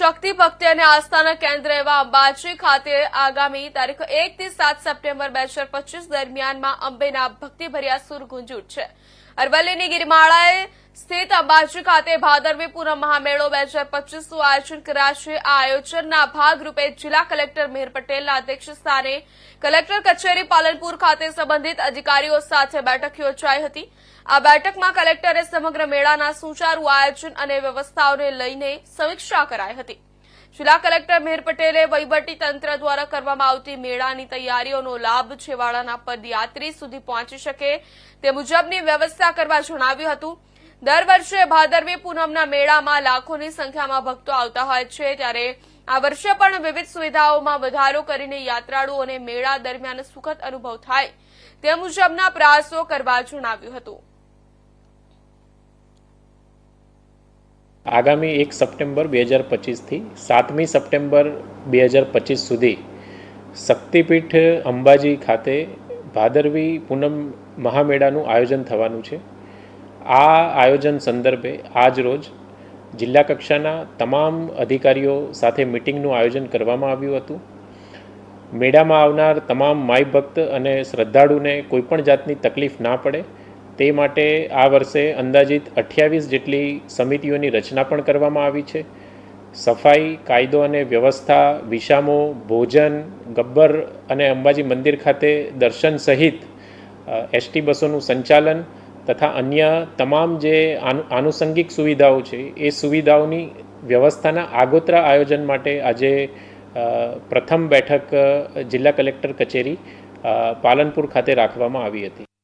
શક્તિ, ભક્તિ અને આસ્થાના કેન્દ્ર એવા અંબાજી ખાતે આગામી તારીખ એક થી સાત સપ્ટેમ્બર બે હજાર પચીસ દરમિયાનમાં અંબેના ભક્તિભર્યા સુર ગુંજ ઉઠશે. અરવલ્લીની ગિરિમાળાએ સ્થિત અંબાજી ખાતે ભાદરવી પૂનમ મહામેળો બે હજાર પચીસનું આયોજન કરાશે. આ આયોજનના ભાગરૂપે જિલ્લા કલેક્ટર મેહર પટેલના અધ્યક્ષ સ્થાને કલેક્ટર કચેરી પાલનપુર ખાતે સંબંધિત અધિકારીઓ સાથે બેઠક યોજાઈ હતી. આ બેઠકમાં કલેક્ટરે સમગ્ર મેળાના સુચારુ આયોજન અને વ્યવસ્થાઓને લઈને સમીક્ષા કરાઈ હતી. જિલ્લા કલેક્ટર મેહર પટેલે વહીવટી તંત્ર દ્વારા કરવામાં આવતી મેળાની તૈયારીઓનો લાભ છેવાડાના પદયાત્રી સુધી પહોંચી શકે તે મુજબની વ્યવસ્થા કરવા જણાવ્યું હતું. દર વર્ષે ભાદરવી પૂનમના મેળામાં લાખોની સંખ્યામાં ભક્તો આવતા હોય છે. ત્યારે આ વર્ષે પણ વિવિધ સુવિધાઓમાં વધારો કરીને યાત્રાળુઓને મેળા દરમિયાન સુખદ અનુભવ થાય તે મુજબના પ્રયાસો કરવા જણાવ્યું હતું. આગામી એક સપ્ટેમ્બર બે હજાર પચીસથી સાતમી સપ્ટેમ્બર બે હજાર પચીસ સુધી શક્તિપીઠ અંબાજી ખાતે ભાદરવી પૂનમ મહામેળાનું આયોજન થવાનું છે. આ આયોજન સંદર્ભે આજ રોજ જિલ્લા કક્ષાના તમામ અધિકારીઓ સાથે મિટિંગનું આયોજન કરવામાં આવ્યું હતું. મેળામાં આવનાર તમામ માય ભક્ત અને શ્રદ્ધાળુને કોઈપણ જાતની તકલીફ ના પડે, તે માટે આ વર્ષે અંદાજિત અઠ્યાવીસ જેટલી સમિતિઓની રચના પણ કરવામાં આવી છે. સફાઈ, કાયદો અને વ્યવસ્થા, વિશામો, ભોજન, ગબ્બર અને અંબાજી મંદિર ખાતે દર્શન સહિત એસટી બસોનું સંચાલન તથા અન્ય તમામ જે આનુષંગિક સુવિધાઓ છે, એ સુવિધાઓની વ્યવસ્થાના આગોતરા આયોજન માટે આજે પ્રથમ બેઠક જિલ્લા કલેક્ટર કચેરી પાલનપુર ખાતે રાખવામાં આવી હતી.